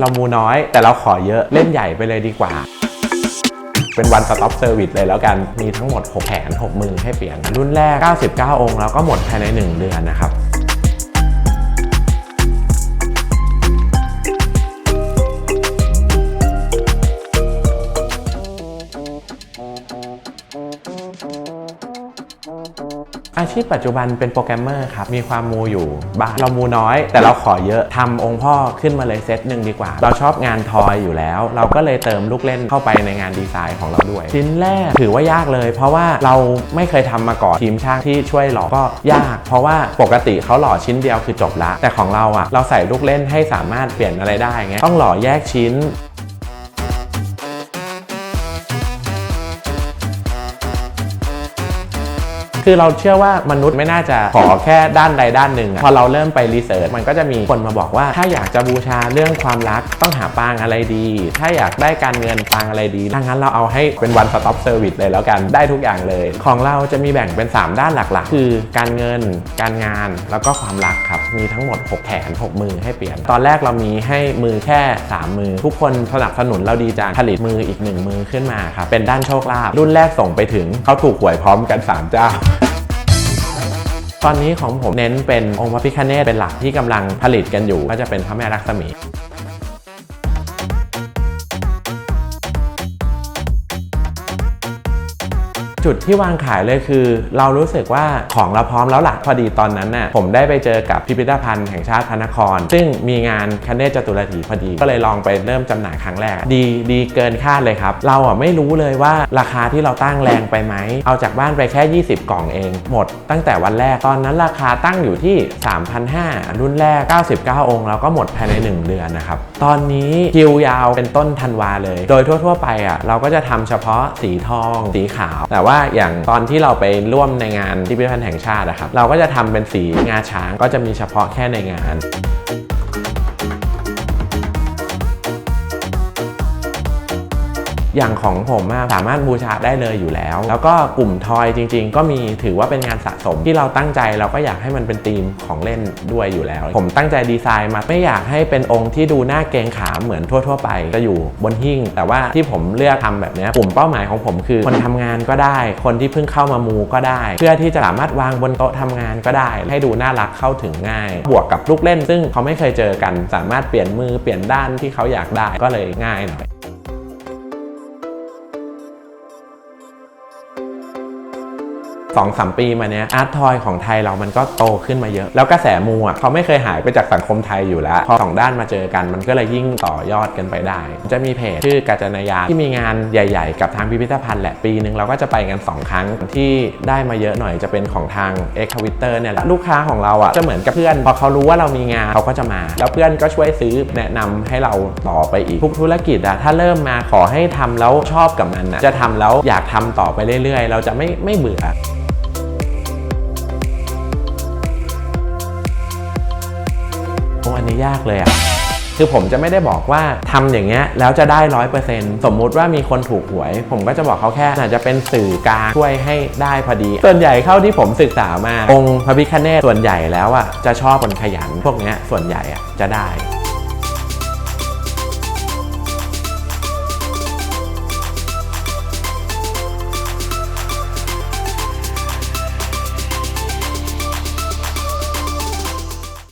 เรามูน้อยแต่เราขอเยอะเล่นใหญ่ไปเลยดีกว่า เป็นวันสต็อปเซอร์วิสเลยแล้วกัน มีทั้งหมด 6 แผน 6 มือให้เปลี่ยน รุ่นแรก 99 องค์แล้วก็หมดภายใน 1 เดือนนะครับ อาชีพปัจจุบันเป็นโปรแกรมเมอร์ครับ มีความมูอยู่บ้างเรามูน้อย แต่เราขอเยอะทำองค์พ่อขึ้นมาเลยเซตหนึ่งดีกว่า เราชอบงานทอยอยู่แล้ว เราก็เลยเติมลูกเล่นเข้าไปในงานดีไซน์ของเราด้วย ชิ้นแรกถือว่ายากเลย เพราะว่าเราไม่เคยทำมาก่อนทีมช่างที่ช่วยหล่อก็ยาก เพราะว่าปกติเขาหล่อชิ้นเดียวคือจบละแต่ของเราอะเราใส่ลูกเล่นให้สามารถเปลี่ยนอะไรได้ไงต้องหล่อแยกชิ้น คือเราเชื่อว่ามนุษย์ไม่น่าจะขอแค่ด้านใดด้านหนึ่งอะพอเราเริ่มไปรีเสิร์ชมันก็จะมีคนมาบอกว่าถ้าอยากจะบูชาเรื่องความรักต้องหาปางอะไรดี ถ้าอยากได้การเงินปางอะไรดีดังนั้นเราเอาให้เป็นวันสต็อปเซอร์วิสเลยแล้วกันได้ทุกอย่างเลย ของเราจะมีแบ่งเป็น 3 ด้านหลักๆ คือการเงิน การงานแล้วก็ความรักครับมีทั้งหมด 6แผน6 มือให้เปลี่ยน ตอนแรกเรามีให้มือแค่ 3 มือ ทุกคนสนับสนุนเราดีจังผลิตมืออีก 1 มือขึ้นมาครับเป็นด้านโชคลาภรุ่นแรกส่งไปถึงเขาถูกหวยพร้อมกันสามเจ้า ตอนนี้ของผมเน้นเป็นองค์พระพิฆเนศเป็นหลักที่กำลังผลิตกันอยู่ ก็จะเป็นพระแม่ลักษมี จุดที่วางขายเลยคือ เรารู้สึกว่าของเราพร้อมแล้วล่ะพอดีตอนนั้นน่ะผมได้ไปเจอกับพิพิธภัณฑ์แห่งชาติพระนคร ซึ่งมีงานคเนศจตุรถีพอดี ก็เลยลองไปเริ่มจำหน่ายครั้งแรก ดีดีเกินคาดเลยครับ เราอะไม่รู้เลยว่าราคาที่เราตั้งแรงไปไหม เอาจากบ้านไปแค่ 20 กล่องเอง หมดตั้งแต่วันแรกตอนนั้นราคาตั้งอยู่ที่ 3,500 รุ่นแรก 99 องค์แล้วก็หมดภายใน 1 เดือนนะครับตอนนี้คิวยาวเป็นต้นธันวาเลย โดยทั่ว ๆ ไปอะเราก็จะทำเฉพาะสีทอง สีขาว แต่ว่าอย่างตอนที่เราไปร่วมในงานที่พิพิธภัณฑ์แห่งชาตินะครับ เราก็จะทำเป็นสีงาช้างก็จะมีเฉพาะแค่ในงาน อย่างของผมสามารถบูชาได้เลยอยู่แล้ว แล้วก็กลุ่มทอยจริง ๆ ก็มีถือว่าเป็นงานสะสมที่เราตั้งใจเราก็อยากให้มันเป็นธีมของเล่นด้วยอยู่แล้ว ผมตั้งใจดีไซน์มาไม่อยากให้เป็นองค์ที่ดูหน้าเกงขามเหมือนทั่ว ๆ ไปจะอยู่บนหิ้ง แต่ว่าที่ผมเลือกทำแบบนี้กลุ่มเป้าหมายของผมคือ คนทำงานก็ได้ คนที่เพิ่งเข้ามามูก็ได้ เพื่อที่จะสามารถวางบนโต๊ะทำงานก็ได้ ให้ดูน่ารักเข้าถึงง่าย บวกกับลูกเล่น ซึ่งเขาไม่เคยเจอกัน สามารถเปลี่ยนมือเปลี่ยนด้านที่เขาอยากได้ก็เลยง่ายหน่อย สองสามปีมาเนี้ยอาร์ตทอยของไทยเรามันก็โตขึ้นมาเยอะ แล้วกระแสมูอะเขาไม่เคยหายไปจากสังคมไทยอยู่แล้ว พอสองด้านมาเจอกันมันก็เลยยิ่งต่อยอดกันไปได้ จะมีเพจชื่อกาจนายาที่มีงานใหญ่ๆ กับทางพิพิธภัณฑ์แหละปีหนึ่งเราก็จะไปกัน 2 ครั้งที่ได้มาเยอะหน่อยจะเป็นของทาง X Twitter เนี่ยแหละลูกค้าของเราอะจะเหมือนกับเพื่อน พอเขารู้ว่าเรามีงานเขาก็จะมา แล้วเพื่อนก็ช่วยซื้อแนะนำให้เราต่อไปอีกทุกธุรกิจอะถ้าเริ่มมาขอให้ทำแล้วชอบกับมันนะจะทำแล้วอยากทำต่อไปเรื่อยๆ เราจะไม่ไม่เบื่อ อ้อันนี้ยากเลยอะคือผมจะไม่ได้บอกว่าทำอย่างเงี้ยแล้วจะได้ร้อยเปอร์เซ็นต์สมมุติว่ามีคนถูกหวย ผมก็จะบอกเขาแค่อาจจะเป็นสื่อกลางช่วยให้ได้พอดี ส่วนใหญ่เข้าที่ผมศึกษามาองค์พระพิฆเนศส่วนใหญ่แล้วอะจะชอบคนขยัน พวกเนี้ยส่วนใหญ่อะจะได้